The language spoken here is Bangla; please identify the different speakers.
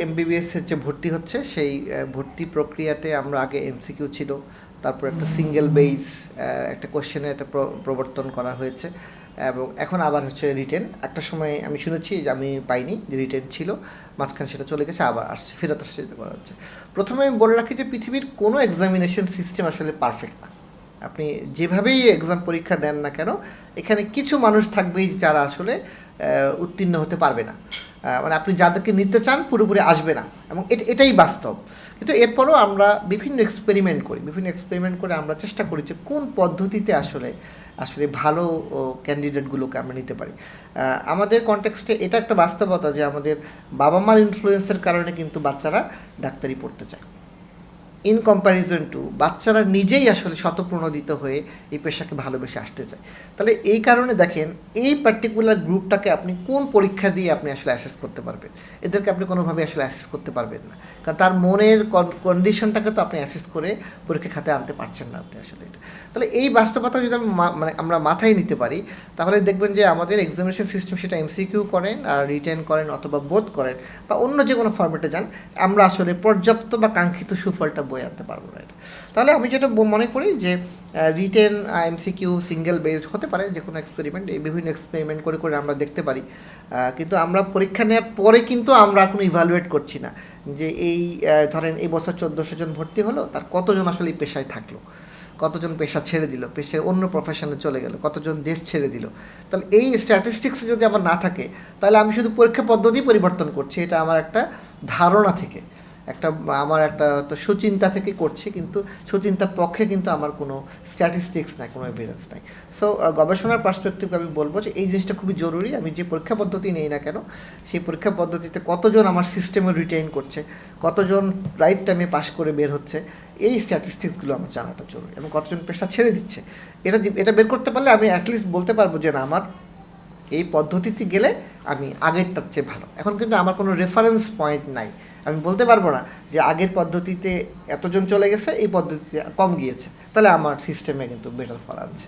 Speaker 1: এমবিবিএস যে ভর্তি হচ্ছে সেই ভর্তি প্রক্রিয়াতে আমরা আগে এমসিকিউ ছিল তারপর একটা সিঙ্গেল বেইজ একটা কোশ্চেনের একটা প্র- প্রবর্তন করা হয়েছে এবং এখন আবার হচ্ছে রিটেন একটা সময় আমি শুনেছি যে আমি পাইনি যে রিটেন ছিল মাঝখানে সেটা চলে গেছে আবার আসছে ফেরত আসছে যেটা করা হচ্ছে প্রথমে আমি বলে রাখি যে পৃথিবীর কোনো এক্সামিনেশন সিস্টেম আসলে পারফেক্ট না। আপনি যেভাবেই এক্সাম পরীক্ষা দেন না কেন এখানে কিছু মানুষ থাকবেই যারা আসলে উত্তীর্ণ হতে পারবে না। মানে আপনি যাদেরকে নিতে চান পুরোপুরি আসবে না। এবং এট- এটাই বাস্তব। কিন্তু এরপরও আমরা বিভিন্ন এক্সপেরিমেন্ট করি। বিভিন্ন এক্সপেরিমেন্ট করে আমরা চেষ্টা করি যে কোন পদ্ধতিতে আসলে আসলে ভালো ক্যান্ডিডেটগুলোকে আমরা নিতে পারি। আমাদের কনটেক্সটে এটা একটা বাস্তবতা যে আমাদের বাবা মার ইনফ্লুয়েন্সের কারণে কিন্তু বাচ্চারা ডাক্তারি পড়তে চায়। ইন কম্প্যারিজন টু বাচ্চারা নিজেই আসলে শতপ্রণোদিত হয়ে এই পেশাকে ভালোবেসে আসতে চায়। তাহলে এই কারণে দেখেন, এই পার্টিকুলার গ্রুপটাকে আপনি কোন পরীক্ষা দিয়ে আপনি আসলে অ্যাসেস করতে পারবেন? এদেরকে আপনি কোনোভাবে আসলে অ্যাসেস করতে পারবেন না। কারণ তার মনের কন্ডিশনটাকে তো আপনি অ্যাসেস করে পরীক্ষা খাতে আনতে পারছেন না আপনি আসলে এটা। তাহলে এই বাস্তবতা যদি আমি মানে আমরা মাথায় নিতে পারি, তাহলে দেখবেন যে আমাদের এক্সামিনেশন সিস্টেম সেটা এমসিকিউ করেন আর রিটেন করেন অথবা বোধ করেন বা অন্য যে কোনো ফর্মেটে যান, আমরা আসলে পর্যাপ্ত বা কাঙ্ক্ষিত সুফলটা বয়ে আনতে পারব এটা তাহলে আমি যেটা মনে করি যে রিটেন এমসিকিউ সিঙ্গেল বেসড হতে পারে, যে কোনো এক্সপেরিমেন্ট এই বিভিন্ন এক্সপেরিমেন্ট করে করে আমরা দেখতে পারি। কিন্তু আমরা পরীক্ষা নেওয়ার পরে কিন্তু আমরা কোনো ইভ্যালুয়েট করছি না যে এই ধরেন এই বছর চোদ্দোশো জন ভর্তি হলো, তার কতজন আসলে এই পেশায় থাকল? কতজন পেশা ছেড়ে দিল? পেশায় অন্য প্রফেশনে চলে গেল, কতজন দেশ ছেড়ে দিল? তাহলে এই স্ট্যাটিস্টিক্স যদি আমার না থাকে, তাহলে আমি শুধু পরীক্ষা পদ্ধতি পরিবর্তন করছি, এটা আমার একটা ধারণা থেকে। একটা, আমার একটা তো সুচিন্তা থেকে করছি, কিন্তু সুচিন্তার পক্ষে কিন্তু আমার কোনো স্ট্যাটিস্টিক্স নাই, কোনো এভিডেন্স নাই। সো গবেষণার পার্সপেক্টিভ আমি বলব যে এই জিনিসটা খুবই জরুরি। আমি যে পরীক্ষা পদ্ধতি নেই না কেন, সেই পরীক্ষা পদ্ধতিতে কতজন আমার সিস্টেমে রিটেইন করছে, কতজন রাইট টাইমে পাশ করে বের হচ্ছে, এই স্ট্যাটিস্টিক্সগুলো আমার জানাটা জরুরি এবং কতজন পেশা ছেড়ে দিচ্ছে। এটা এটা বের করতে পারলে আমি অ্যাটলিস্ট বলতে পারব যে না, আমার এই পদ্ধতিতে গেলে আমি আগেরটার চেয়ে ভালো। এখন কিন্তু আমার কোনো রেফারেন্স পয়েন্ট নাই। আমি বলতে পারব না যে আগের পদ্ধতিতে এতজন চলে গেছে, এই পদ্ধতিতে কম গিয়েছে। তাহলে আমার সিস্টেমে কিন্তু বেটার ফল আনছে।